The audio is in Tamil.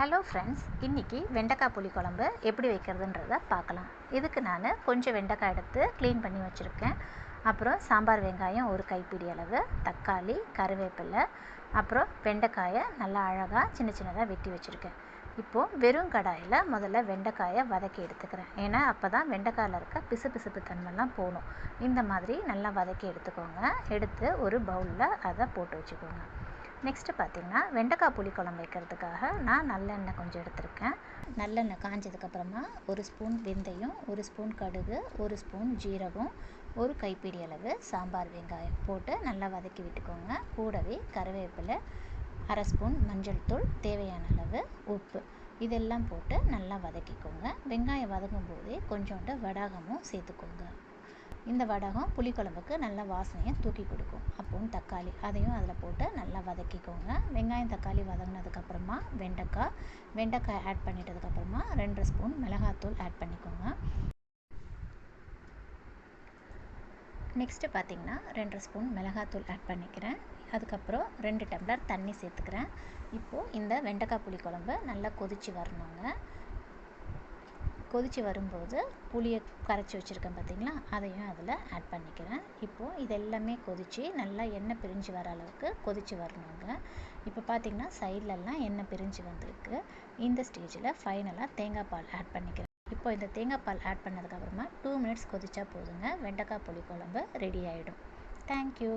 ஹலோ ஃப்ரெண்ட்ஸ் இன்றைக்கி வெண்டைக்காய் புளிக்குழம்பு எப்படி வைக்கிறதுன்றத பார்க்கலாம். இதுக்கு நான் கொஞ்சம் வெண்டைக்காய் எடுத்து க்ளீன் பண்ணி வச்சுருக்கேன். அப்புறம் சாம்பார் வெங்காயம் ஒரு கைப்பிடி அளவு தக்காளி கருவேப்பிலை அப்புறம் வெண்டைக்காயை நல்லா அழகாக சின்ன சின்னதாக வெட்டி வச்சுருக்கேன். இப்போது வெறும் கடாயில் முதல்ல வெண்டைக்காயை வதக்கி எடுத்துக்கிறேன். ஏன்னா அப்போ தான் வெண்டைக்காயில் இருக்க பிசு பிசுப்பு தன்மைலாம் போகணும் இந்த மாதிரி நல்லா வதக்கி எடுத்துக்கோங்க. எடுத்து ஒரு பவுலில் அதை போட்டு வச்சுக்கோங்க. நெக்ஸ்ட்டு பார்த்திங்கன்னா வெண்டைக்காய் புளிக்குழம்பு வைக்கிறதுக்காக நான் நல்லெண்ணெய் கொஞ்சம் எடுத்திருக்கேன். நல்லெண்ணெய் காஞ்சதுக்கப்புறமா ஒரு ஸ்பூன் வெந்தயம் ஒரு ஸ்பூன் கடுகு ஒரு ஸ்பூன் ஜீரகம் ஒரு கைப்பிடி அளவு சாம்பார் வெங்காயம் போட்டு நல்லா வதக்கி விட்டுக்கோங்க. கூடவே கருவேப்பிலை அரை ஸ்பூன் மஞ்சள் தூள் தேவையான அளவு உப்பு. இதெல்லாம் போட்டு நல்லா வதக்கிக்கோங்க. வெங்காயம் வதங்கும் போதே கொஞ்சோண்டு வடாகமும் சேர்த்துக்கோங்க. இந்த வடகம் புளிக்குழம்புக்கு நல்ல வாசனையை தூக்கி கொடுக்கும். அப்பவும் தக்காளி. அதையும் அதில் போட்டு நல்லா வதக்கிக்கோங்க. வெங்காயம் தக்காளி வதங்கினதுக்கப்புறமா வெண்டைக்காய் வெண்டைக்காய் ஆட் பண்ணிட்டதுக்கப்புறமா ரெண்டு ஸ்பூன் மிளகாத்தூள் ஆட் பண்ணிக்கோங்க. நெக்ஸ்ட்டு பார்த்திங்கன்னா ரெண்டு ஸ்பூன் மிளகாத்தூள் ஆட் பண்ணிக்கிறேன். அதுக்கப்புறம் ரெண்டு டம்ளர் தண்ணி சேர்த்துக்கிறேன். இப்போது இந்த வெண்டைக்காய் புளிக்குழம்பு நல்லா கொதித்து வரணுங்க. கொதித்து வரும்போது புளியை கரைச்சி வச்சுருக்கேன் பார்த்திங்களா அதையும் அதில் ஆட் பண்ணிக்கிறேன். இப்போது இது எல்லாமே கொதித்து நல்லா எண்ணெய் பிரிஞ்சு வர அளவுக்கு கொதித்து வரணுங்க. இப்போ பார்த்திங்கன்னா சைட்லலாம் எண்ணெய் பிரிஞ்சு வந்திருக்கு. இந்த ஸ்டேஜில் ஃபைனலாக தேங்காய் பால் ஆட் பண்ணிக்கிறேன். இப்போ இந்த தேங்காய் பால் ஆட் பண்ணதுக்கப்புறமா டூ மினிட்ஸ் கொதிச்சா போதுங்க. வெண்டைக்காய் புளி குழம்பு ரெடி ஆகிடும் தேங்க்யூ